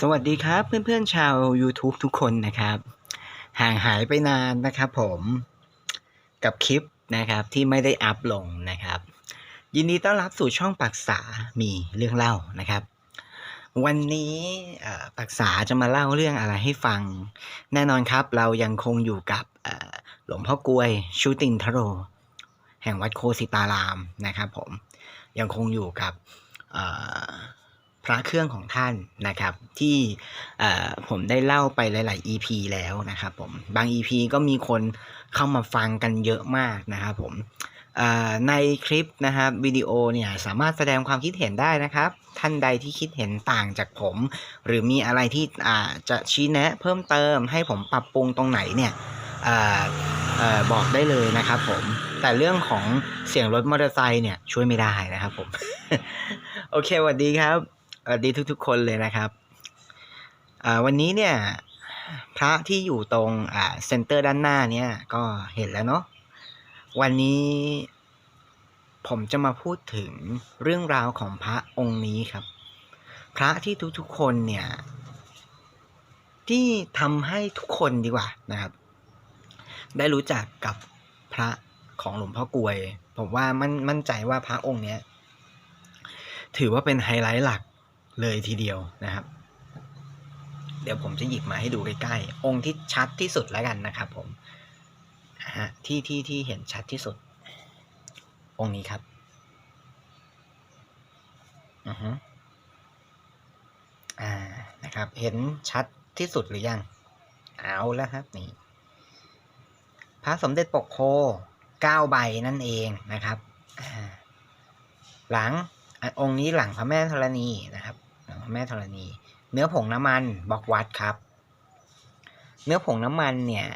สวัสดีครับเพื่อนๆชาว YouTube ทุกคนนะครับ ห่างหายไปนานนะครับผมกับคลิปนะครับที่ไม่ได้อัพลงนะครับ ยินดีต้อนรับสู่ช่องปักษามีเรื่องเล่านะครับ วันนี้ปักษาจะมาเล่าเรื่องอะไรให้ฟัง แน่นอนครับ เรายังคงอยู่กับหลวงพ่อกลวยชูตินทโร แห่งวัดโคสิตารามนะครับผมยังคงอยู่กับ พระเครื่องของท่านนะครับ ที่ผมได้เล่าไปหลาย ๆ EP แล้วนะครับผมบาง EP ก็มีคนเข้ามาฟังกันเยอะมากนะครับผมในคลิปนะครับวิดีโอเนี่ยสามารถแสดงความคิดเห็นได้นะครับ ท่านใดที่คิดเห็นต่างจากผม หรือมีอะไรที่จะชี้แนะเพิ่มเติมให้ผมปรับปรุงตรงไหนเนี่ยออบอกได้เลยนะครับผมแต่เรื่องของเสียงรถมอเตอร์ไซค์เนี่ยช่วยไม่ได้นะครับผม โอเคสวัสดีครับ สวัสดีทุกๆคนเลยนะครับอ่าวันนี้เนี่ย พระที่อยู่ตรงเซ็นเตอร์ด้านหน้าเนี่ย ก็เห็นแล้วเนาะวันนี้ผมจะมาพูดถึงเรื่องราวของพระองค์นี้ครับ พระที่ทุกๆคนเนี่ย ที่ทำให้ทุกคนดีกว่านะครับ ได้รู้จักกับพระของหลวงพ่อกวย ผมว่ามั่นมั่นใจว่าพระองค์เนี้ยถือว่าเป็นไฮไลท์หลัก เลยทีเดียวนะครับ เดี๋ยวผมจะหยิบมาให้ดูใกล้ๆ องค์ที่ชัดที่สุดแล้วกันนะครับ ผมฮะที่ที่ที่เห็นชัดที่สุด องค์นี้ครับอือฮึอ่านะครับ เห็นชัดที่สุดหรือยัง เอาแล้วครับนี่พระสมเด็จปกโพเก้าใบนั่นเองนะครับ หลัง องค์นี้หลังพระแม่ธรณีนะครับ หลังพระแม่ธรณี เนื้อผงน้ำมันบล็อกวัดครับ เนื้อผงน้ำมันเนี่ย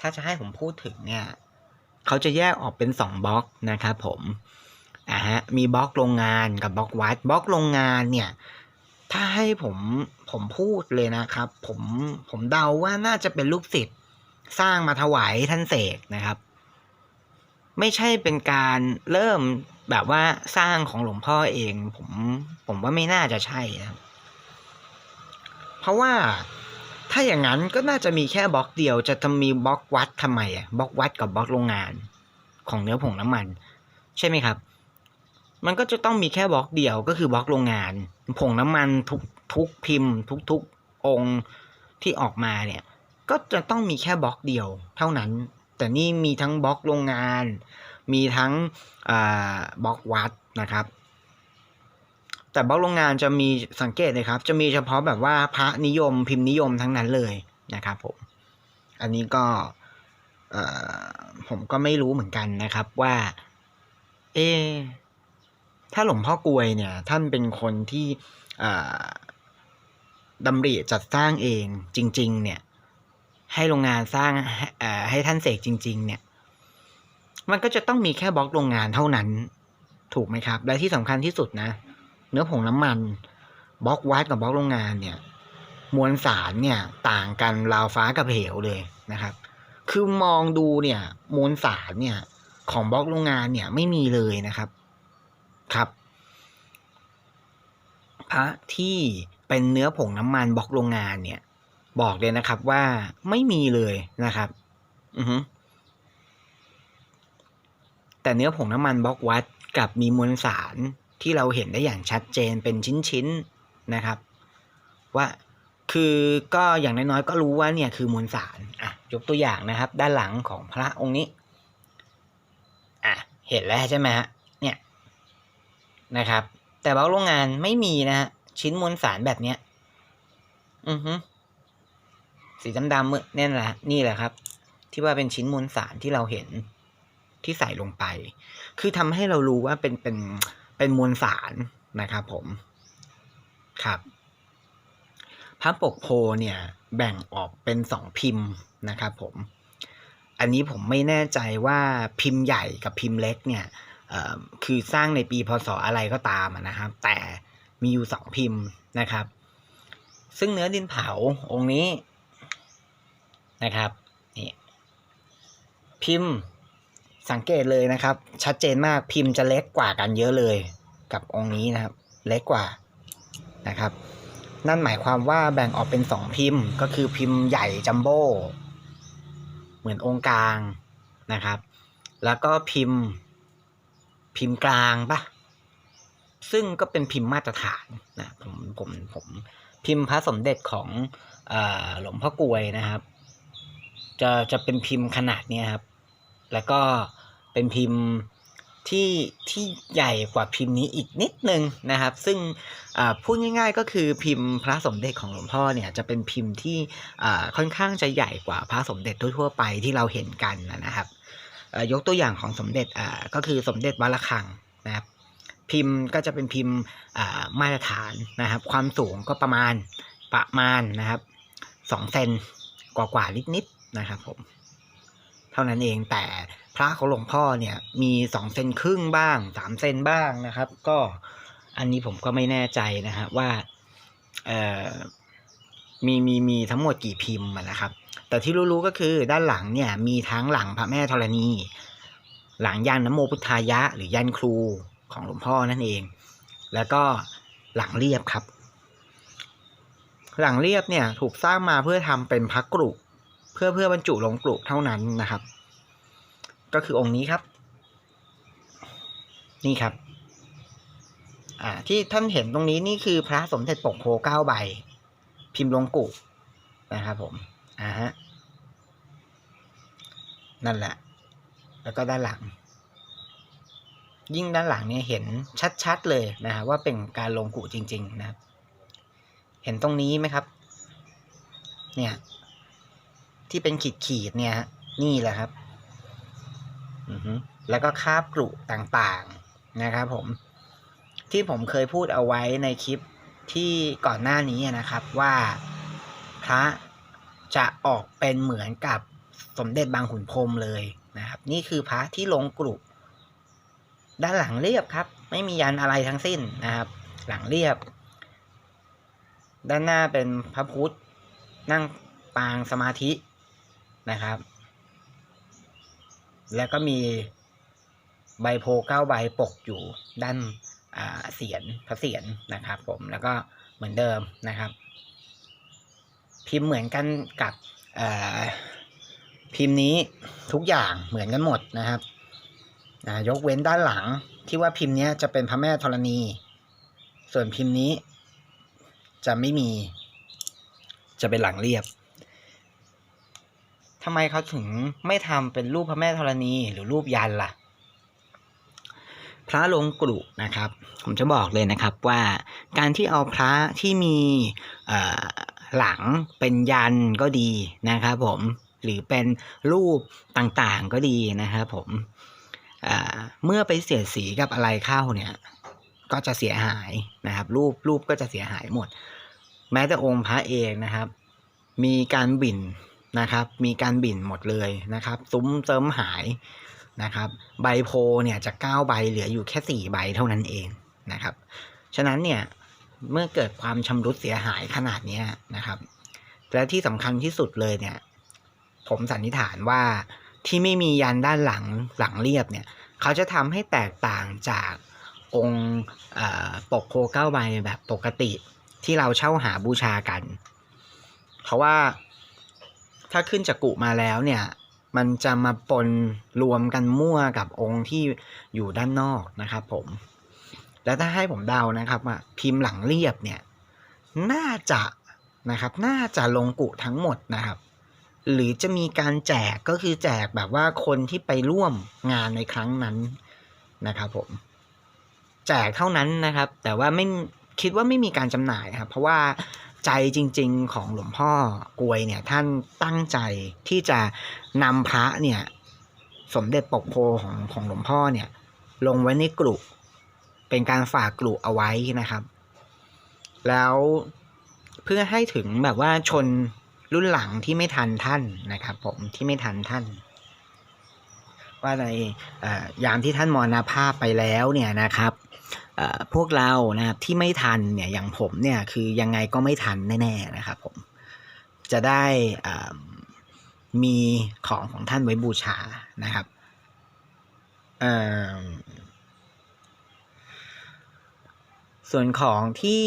ถ้าจะให้ผมพูดถึงเนี่ย เขาจะแยกออกเป็นสองบล็อกนะครับผมอ่าฮะ มีบล็อกโรงงานกับบล็อกวัด บล็อกโรงงานเนี่ย ถ้าให้ผมผมพูดเลยนะครับ ผมผมเดาว่าน่าจะเป็นลูกศิษย์สร้างมาถวายท่านเสกนะครับ ไม่ใช่เป็นการเริ่ม แบบว่าสร้างของหลวงพ่อเองผมผมว่าไม่น่าจะใช่นะเพราะว่าถ้าอย่างนั้นก็น่าจะมีแค่บล็อกเดียวจะทำมีบล็อกวัดทำไมอะบล็อกวัดกับบล็อกโรงงาน ของเนื้อผงน้ำมัน ใช่ไหมครับ มันก็จะต้องมีแค่บล็อกเดียวก็คือบล็อกโรงงาน ผงน้ำมันทุกทุกพิมพ์ ทุกทุกองค์ที่ออกมาเนี่ย ก็จะต้องมีแค่บล็อกเดียว เท่านั้น แต่นี่มีทั้งบล็อกโรงงาน มีทั้งบล็อกวัดนะครับ แต่บล็อกโรงงานจะมีสังเกตเลยครับ จะมีเฉพาะแบบว่าพระนิยมพิมพ์นิยมทั้งนั้นเลยนะครับผม อันนี้ก็ผมก็ไม่รู้เหมือนกันนะครับว่า เอ ถ้าหลวงพ่อกวยเนี่ย ท่านเป็นคนที่ดำริจัดสร้างเองจริง ๆ เนี่ย ให้โรงงานสร้างให้เอ่อให้ท่านเสกจริง ๆ เนี่ย มันก็จะต้องมีแค่บล็อกโรงงานเท่านั้น ถูกไหมครับ และที่สำคัญที่สุดนะ เนื้อผงน้ำมันบล็อกวัดกับบล็อกโรงงานเนี่ย มวลสารเนี่ยต่างกันราวฟ้ากับเหวเลยนะครับ คือมองดูเนี่ย มวลสารเนี่ย ของบล็อกโรงงานเนี่ยไม่มีเลยนะครับครับ พระที่เป็นเนื้อผงน้ำมันบล็อกโรงงานเนี่ย บอกเลยนะครับว่าไม่มีเลยนะครับ อือฮึ แต่เนื้อผงน้ำมันบล็อกวัดกับมีมวลสารที่เราเห็นได้อย่างชัดเจนเป็นชิ้นๆนะครับ ว่าคือก็อย่างน้อยๆก็รู้ว่าเนี่ยคือมวลสารอะยกตัวอย่างนะครับ ด้านหลังของพระองค์นี้อะเห็นแล้วใช่ไหมฮะเนี่ยนะครับ แต่บล็อกโรงงานไม่มีนะฮะชิ้นมวลสารแบบเนี้ยอือฮึสีดำๆมือนี่นแหละนี่แหละครับ ที่ว่าเป็นชิ้นมวลสารที่เราเห็น ที่ใส่ลงไป คือทำให้เรารู้ว่าเป็นเป็นเป็นมวลสารนะครับผมครับพระปกโพเนี่ยแบ่งออกเป็นสองพิมพ์นะครับผม อันนี้ผมไม่แน่ใจว่าพิมพ์ใหญ่กับพิมพ์เล็กเนี่ยคือสร้างในปีพศอะไรก็ตามนะครับ แต่มีอยู่สองพิมพ์นะครับ ซึ่งเนื้อดินเผาองค์นี้นะครับนี่พิมพ์ สังเกตเลยนะครับ ชัดเจนมากพิมพ์จะเล็กกว่ากันเยอะเลย กับองค์นี้นะครับ เล็กกว่านะครับ นั่นหมายความว่าแบ่งออกเป็นสองพิมพ์ก็คือพิมพ์ใหญ่จัมโบ้เหมือนองค์กลางนะครับ แล้วก็พิมพ์พิมพ์กลางปะซึ่งก็เป็นพิมพ์มาตรฐานนะผมผมผมพิมพ์พระสมเด็จของอหลวงพ่อกลวยนะครับ จะจะเป็นพิมพ์ขนาดเนี้ยครับ แล้วก็เป็นพิมพ์ที่ที่ใหญ่กว่าพิมพ์นี้อีกนิดนึงนะครับ ซึ่งพูดง่าย ๆ ก็คือพิมพ์พระสมเด็จของหลวงพ่อเนี่ยจะเป็นพิมพ์ที่ค่อนข้างจะใหญ่กว่าพระสมเด็จทั่วๆไปที่เราเห็นกันนะครับยกตัวอย่างของสมเด็จก็คือสมเด็จวัดระฆังนะครับ พิมพ์ก็จะเป็นพิมพ์มาตรฐานนะครับ ความสูงก็ประมาณประมาณนะครับสองเซนกว่าๆนิดๆนะครับผม เท่านั้นเองแต่พระของหลวงพ่อเนี่ยมีสองเซนครึ่งบ้างสามเซนบ้างนะครับ ก็อันนี้ผมก็ไม่แน่ใจนะฮะว่าเอ่อมีมีมีทั้งหมดกี่พิมพ์นะครับ แต่ที่รู้ๆก็คือด้านหลังเนี่ยมีทั้งหลังพระแม่ธรณี หลังยันนโมพุทธายะ หรือยันครูของหลวงพ่อนั่นเอง แล้วก็หลังเรียบครับ หลังเรียบเนี่ยถูกสร้างมาเพื่อทำเป็นพระกรุ เพื่อเพื่อบรรจุลงกรุเท่านั้นนะครับ ก็คือองค์นี้ครับ นี่ครับอ่าที่ท่านเห็นตรงนี้นี่คือพระสมเด็จปกโพเก้าใบ พิมพ์ลงกุนะครับผมอ่าฮะนั่นแหละ แล้วก็ด้านหลัง ยิ่งด้านหลังเนี่ยเห็นชัดๆเลยนะฮะว่าเป็นการลงกุจริง ๆ นะครับ เห็นตรงนี้ไหมครับ เนี่ย ที่เป็นขีดขีดเนี่ยฮะนี่แหละครับแล้วก็คาบกรุต่างๆนะครับผมที่ผมเคยพูดเอาไว้ในคลิปที่ก่อนหน้านี้นะครับว่าพระจะออกเป็นเหมือนกับสมเด็จบางขุนพรมเลยนะครับ นี่คือพระที่ลงกรุด้านหลังเรียบครับ ไม่มียันอะไรทั้งสิ้นนะครับ หลังเรียบ ด้านหน้าเป็นพระพุทธนั่งปางสมาธิ นะครับ แล้วก็มีใบโพเก้าใบปกอยู่ด้านเสียนพระเสียนนะครับ ผมแล้วก็เหมือนเดิมนะครับ พิมพ์เหมือนกันกับพิมพ์นี้ทุกอย่างเหมือนกันหมดนะครับยกเว้นด้านหลังที่ว่าพิมพ์นี้จะเป็นพระแม่ธรณี ส่วนพิมพ์นี้จะไม่มีจะเป็นหลังเรียบ ทำไมเขาถึงไม่ทำเป็นรูปพระแม่ธรณีหรือรูปยันล่ะ พระลงกรุนะครับ ผมจะบอกเลยนะครับว่าการที่เอาพระที่มีหลังเป็นยันก็ดีนะครับผมหรือเป็นรูปต่างๆก็ดีนะครับผมเมื่อไปเสียดสีกับอะไรเข้าเนี่ยก็จะเสียหายนะครับ รูปรูปก็จะเสียหายหมด แม้แต่องค์พระเองนะครับ มีการบิ่น นะครับ มีการบิ่นหมดเลยนะครับ ซุ้มเติมหายนะครับ ใบโพเนี่ยจากเก้าใบเหลืออยู่แค่สี่ใบเท่านั้นเองนะครับ ฉะนั้นเนี่ยเมื่อเกิดความชำรุดเสียหายขนาดนี้นะครับ และที่สำคัญที่สุดเลยเนี่ย ผมสันนิษฐานว่าที่ไม่มียันด้านหลังหลังเรียบเนี่ย เขาจะทำให้แตกต่างจากองค์ปกโพเก้าใบแบบปกติที่เราเช่าหาบูชากัน เพราะว่า ถ้าขึ้นจากกุมาแล้วเนี่ย มันจะมาปนรวมกันมั่วกับองค์ที่อยู่ด้านนอกนะครับผม แล้วถ้าให้ผมเดานะครับว่าพิมพ์หลังเรียบเนี่ย น่าจะนะครับ น่าจะลงกุทั้งหมดนะครับ หรือจะมีการแจกก็คือแจกแบบว่าคนที่ไปร่วมงานในครั้งนั้นนะครับผม แจกเท่านั้นนะครับ แต่ว่าไม่คิดว่าไม่มีการจำหน่ายครับ เพราะว่า ใจจริง ๆ ของหลวงพ่อกวยเนี่ยท่านตั้งใจที่จะนำพระเนี่ยสมเด็จปกโพของของหลวงพ่อเนี่ย ลงไว้ในกรุเป็นการฝากกรุเอาไว้นะครับ แล้วเพื่อให้ถึงแบบว่าชนรุ่นหลังที่ไม่ทันท่านนะครับ ผมที่ไม่ทันท่าน ว่าในเอ่อยามที่ท่านมรณภาพไปแล้วเนี่ยนะครับ พวกเรานะครับที่ไม่ทันเนี่ยอย่างผมเนี่ยคือยังไงก็ไม่ทันแน่ๆนะครับผมจะได้มีของของท่านไว้บูชานะครับส่วนของที่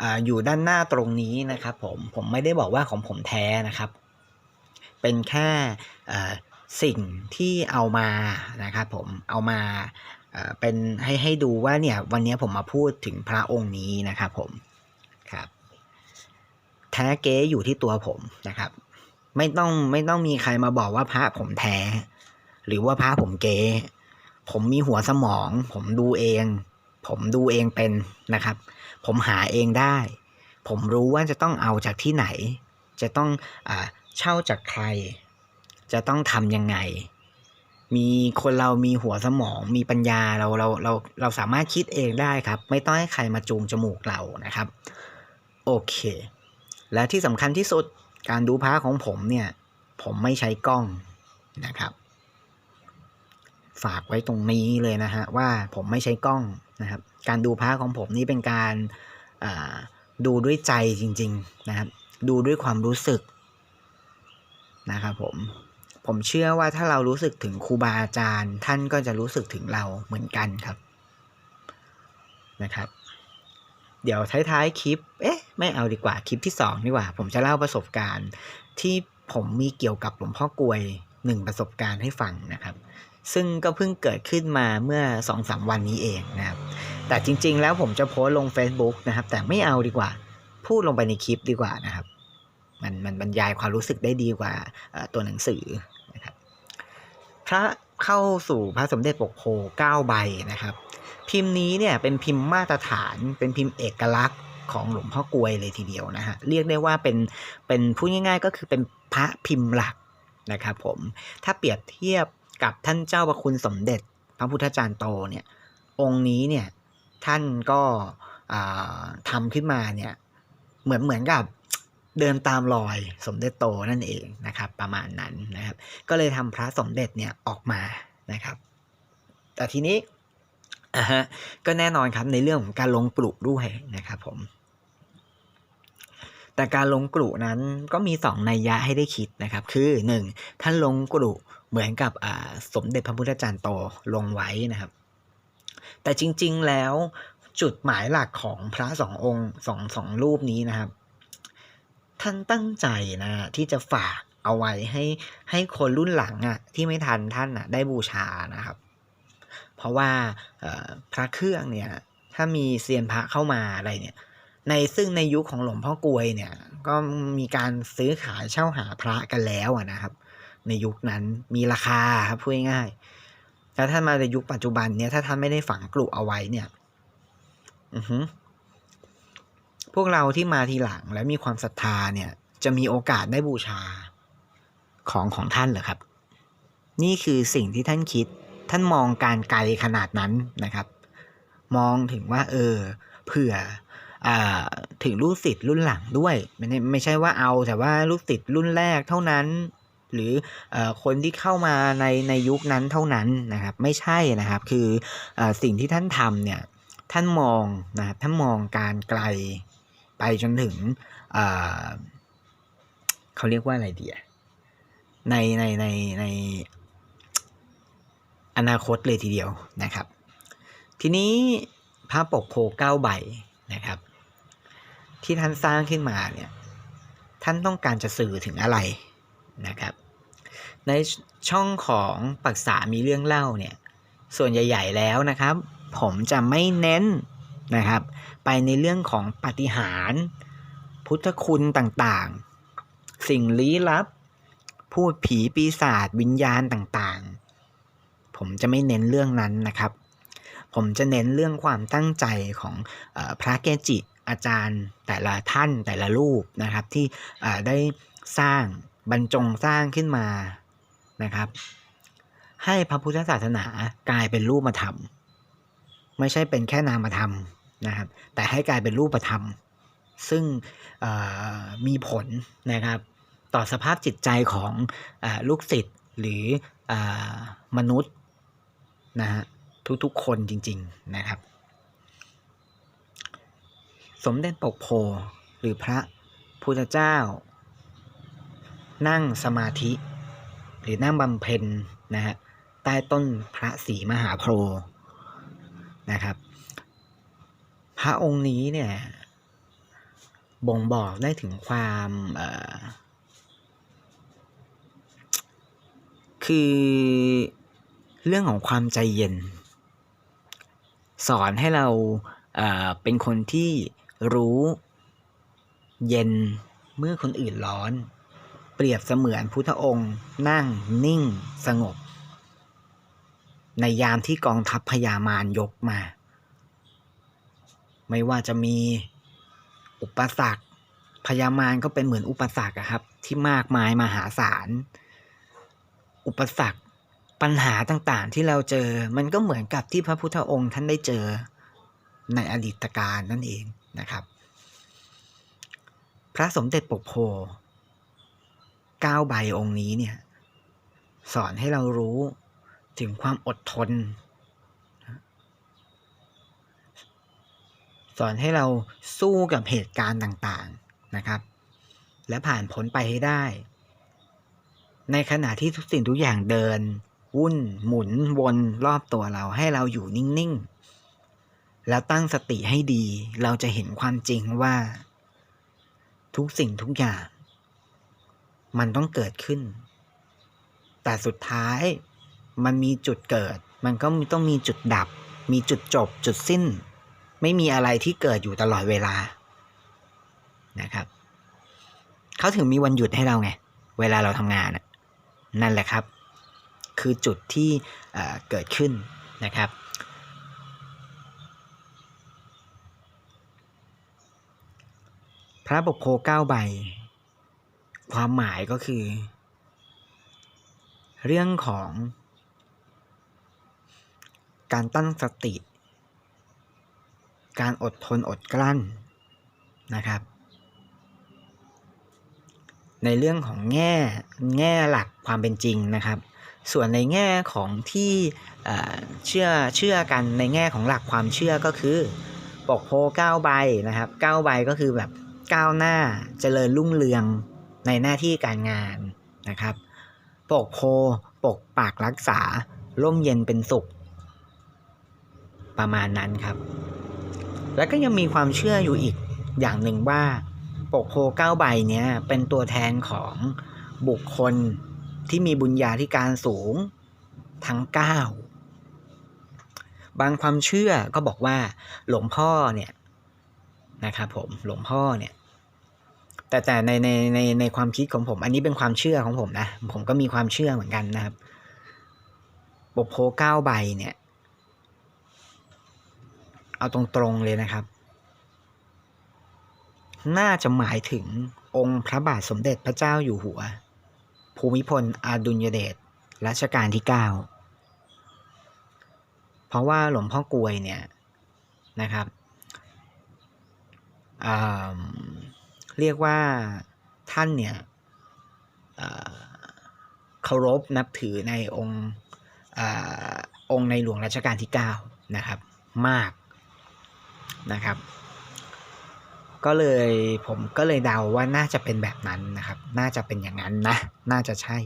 ออยู่ด้านหน้าตรงนี้นะครับผมผมไม่ได้บอกว่าของผมแท้นะครับ เป็นแค่สิ่งที่เอามานะครับผมเอามา เป็นให้ให้ดูว่าเนี่ยวันนี้ผมมาพูดถึงพระองค์นี้นะครับผมครับแท้เก๊อยู่ที่ตัวผมนะครับ ไม่ต้องไม่ต้องมีใครมาบอกว่าพระผมแท้ หรือว่าพระผมเก๊ผมมีหัวสมอง ผมดูเอง ผมดูเองเป็นนะครับ ผมหาเองได้ ผมรู้ว่าจะต้องเอาจากที่ไหน จะต้องอาเช่าจากใคร จะต้องทำยังไง มีคนเรามีหัวสมองมีปัญญาเราเราเราเราสามารถคิดเองได้ครับ ไม่ต้องให้ใครมาจูงจมูกเรานะครับ โอเค และที่สำคัญที่สุดการดูพระของผมเนี่ย ผมไม่ใช้กล้องนะครับ ฝากไว้ตรงนี้เลยนะฮะว่าผมไม่ใช้กล้องนะครับ การดูพระของผมนี่เป็นการาดูด้วยใจจริง ๆ นะครับ ดูด้วยความรู้สึกนะครับผม ผมเชื่อว่าถ้าเรารู้สึกถึงครูบาอาจารย์ ท่านก็จะรู้สึกถึงเราเหมือนกันครับนะครับ เดี๋ยวท้ายๆคลิป เอ๊ะ ไม่เอาดีกว่าคลิปที่สองดีกว่า ผมจะเล่าประสบการณ์ ที่ผมมีเกี่ยวกับหลวงพ่อกลวยหนึ่งประสบการณ์ให้ฟังนะครับ ซึ่งก็เพิ่งเกิดขึ้นมาเมื่อสองสามวันนี้เองนะครับ แต่จริง ๆ แล้วผมจะโพสลง Facebook นะครับ แต่ไม่เอาดีกว่า พูดลงไปในคลิปดีกว่านะครับ มันมันบรรยายความรู้สึกได้ดีกว่าตัวหนังสือ พระเข้าสู่พระสมเด็จปกโพเก้าใบนะครับ พิมพ์นี้เนี่ยเป็นพิมพ์มาตรฐาน เป็นพิมพ์เอกลักษณ์ของหลวงพ่อกวยเลยทีเดียวนะฮะเรียกได้ว่าเป็นเป็นพูดง่าย ๆ ก็คือเป็นพระพิมพ์หลักนะครับผมถ้าเปรียบเทียบกับท่านเจ้าประคุณสมเด็จ พระพุทธจารย์โตเนี่ยองค์นี้เนี่ยท่านก็อ่าทำขึ้นมาเนี่ยเหมือนเหมือนกับ เดินตามรอยสมเด็จโตนั่นเองนะครับ ประมาณนั้นนะครับ ก็เลยทำพระสมเด็จเนี่ยออกมานะครับ แต่ทีนี้อ่าฮะก็แน่นอนครับในเรื่องของการลงกลุด้วยนะครับผม แต่การลงกลุนั้นก็มีสองนัยยะให้ได้คิดนะครับ คือหนึ่งท่านลงกลุเหมือนกับอ่าสมเด็จพระพุทธจารย์โตลงไว้นะครับ แต่จริง ๆแล้วจุดหมายหลักของพระสององค์สองสองรูปนี้นะครับ ท่านตั้งใจนะ ที่จะฝากเอาไว้ให้ให้คนรุ่นหลังอะที่ไม่ทันท่านอะได้บูชานะครับ เพราะว่าพระเครื่องเนี่ย ถ้ามีเซียนพระเข้ามาอะไรเนี่ย ในซึ่งในยุคของหลวงพ่อกวยเนี่ย ก็มีการซื้อขายเช่าหาพระกันแล้วอะนะครับ ในยุคนั้นมีราคาครับพูดง่ายแต่ถ้านมาในยุคปัจจุบันเนี่ยถ้าท่านไม่ได้ฝังกลุเอาไว้เนี่ย อือฮึ พวกเราที่มาทีหลังและมีความศรัทธาเนี่ย จะมีโอกาสได้บูชาของของท่านเหรอครับ นี่คือสิ่งที่ท่านคิด ท่านมองการไกลขนาดนั้นนะครับ มองถึงว่า เออ เผื่ออถึงลูกศิษย์รุ่นหลังด้วยไม่ไม่ใช่ว่าเอาแต่ว่าลูกศิษย์รุ่นแรกเท่านั้น หรืออคนที่เข้ามาในในยุคนั้นเท่านั้นนะครับ ไม่ใช่นะครับ คืออสิ่งที่ท่านทำเนี่ย ท่านมองนะท่านมองการไกล ไปจนถึงเขาเรียกว่าอะไรดีอะในในในในอนาคตเลยทีเดียวนะครับ ทีนี้พระปกโพเก้าใบนะครับ ที่ท่านสร้างขึ้นมาเนี่ยท่านต้องการจะสื่อถึงอะไรนะครับ ในช่องของปรักษามีเรื่องเล่าเนี่ยส่วนใหญ่ ๆ แล้วนะครับ ผมจะไม่เน้น นะครับ ไปในเรื่องของปาฏิหารย์พุทธคุณต่างๆ สิ่งลี้ลับ พูดผีปีศาจวิญญาณต่างๆ ผมจะไม่เน้นเรื่องนั้นนะครับ ผมจะเน้นเรื่องความตั้งใจของอพระเกจิอาจารย์แต่ละท่านแต่ละรูปนะครับ ที่ได้สร้างบรรจงสร้างขึ้นมานะครับ ให้พระพุทธศาสนากลายเป็นรูปธรรม ไม่ใช่เป็นแค่นามธรรมนะครับ แต่ให้กลายเป็นรูปธรรม ซึ่งมีผลนะครับ ต่อสภาพจิตใจของอลูกศิษย์หรือออมนุษย์นะฮะทุกๆคนจริง ๆนะครับ สมเด็จปกโพหรือพระพุทธเจ้า นั่งสมาธิ หรือนั่งบำเพ็ญนะฮะใต้ต้นพระศรีมหาโพธิ์ นะครับ พระองค์นี้เนี่ยบ่งบอกได้ถึงความคือเรื่องของความใจเย็น สอนให้เราเเป็นคนที่รู้เย็นเมื่อคนอื่นร้อน เปรียบเสมือนพุทธองค์ นั่งนิ่งสงบ ในยามที่กองทัพพญามารยกมา ไม่ว่าจะมีอุปสรรคพญามารก็เป็นเหมือนอุปสรรคครับ ที่มากมายมหาศาล อุปสรรคปัญหาต่างๆ ที่เราเจอมันก็เหมือนกับที่พระพุทธองค์ท่านได้เจอในอดีตการนั่นเองนะครับ พระสมเด็จปกโพเก้าใบองค์นี้เนี่ย สอนให้เรารู้ ถึงความอดทน สอนให้เราสู้กับเหตุการณ์ต่างๆนะครับ และผ่านพ้นไปให้ได้ ในขณะที่ทุกสิ่งทุกอย่างเดิน วุ่น หมุนวนรอบตัวเราให้เราอยู่นิ่ง ๆ แล้วตั้งสติให้ดี เราจะเห็นความจริงว่า ทุกสิ่งทุกอย่าง มันต้องเกิดขึ้น แต่สุดท้าย มันมีจุดเกิด มันก็ต้องมีจุดดับ มีจุดจบ จุดสิ้น ไม่มีอะไรที่เกิดอยู่ตลอดเวลานะครับเขาถึงมีวันหยุดให้เราไง เวลาเราทำงานนั่นแหละครับ คือจุดที่เเกิดขึ้นนะครับ พระบกโพเก้าใบ ความหมายก็คือ เรื่องของ การตั้งสติ การอดทนอดกลั้นนะครับ ในเรื่องของแง่แง่หลักความเป็นจริงนะครับ ส่วนในแง่ของที่เชื่อเชื่อกันในแง่ของหลักความเชื่อก็คือปกโพเก้าใบนะครับเก้าใบก็คือแบบก้าวหน้าเจริญรุ่งเรืองในหน้าที่การงานนะครับ ปกโพปกปากรักษาร่มเย็นเป็นสุข ประมาณนั้นครับ แล้วก็ยังมีความเชื่ออยู่อีกอย่างหนึ่งว่าปกโพเก้าใบเนี้ยเป็นตัวแทนของบุคคลที่มีบุญญาธิการสูงทั้งเก้าบางความเชื่อก็บอกว่าหลวงพ่อเนี่ยนะครับผมหลวงพ่อเนี่ยแต่แต่ในในในในความคิดของผม อันนี้เป็นความเชื่อของผมนะ ผมก็มีความเชื่อเหมือนกันนะครับ ปกโพเก้าใบเนี่ย เอาตรงๆเลยนะครับ น่าจะหมายถึงองค์พระบาทสมเด็จพระเจ้าอยู่หัว ภูมิพลอดุลยเดชรัชกาลที่เก้าเพราะว่าหลวงพ่อกวยเนี่ยนะครับอ่าเรียกว่าท่านเนี่ยเคารพนับถือในองค์อองค์ในหลวงรัชกาลที่เก้านะครับ มาก นะครับ ก็เลยผมก็เลยเดาว่าน่าจะเป็นแบบนั้นนะครับ น่าจะเป็นอย่างนั้นนะ น่าจะใช่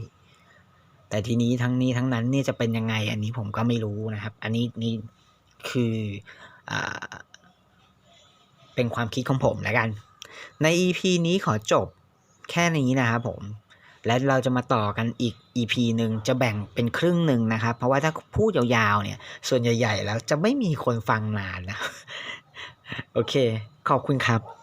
แต่ทีนี้ทั้งนี้ทั้งนั้นเนี่ยจะเป็นยังไง อันนี้ผมก็ไม่รู้นะครับ อันนี้นี่คืออเป็นความคิดของผมแล้วกัน ใน EP นี้ขอจบแค่นี้นะครับผมและเราจะมาต่อกันอีก EP หนึ่งจะแบ่งเป็นครึ่งหนึ่งนะครับ เพราะว่าถ้าพูดยาวๆเนี่ย ส่วนใหญ่ ๆ แล้วจะไม่มีคนฟังนานนะ โอเค ขอบคุณครับ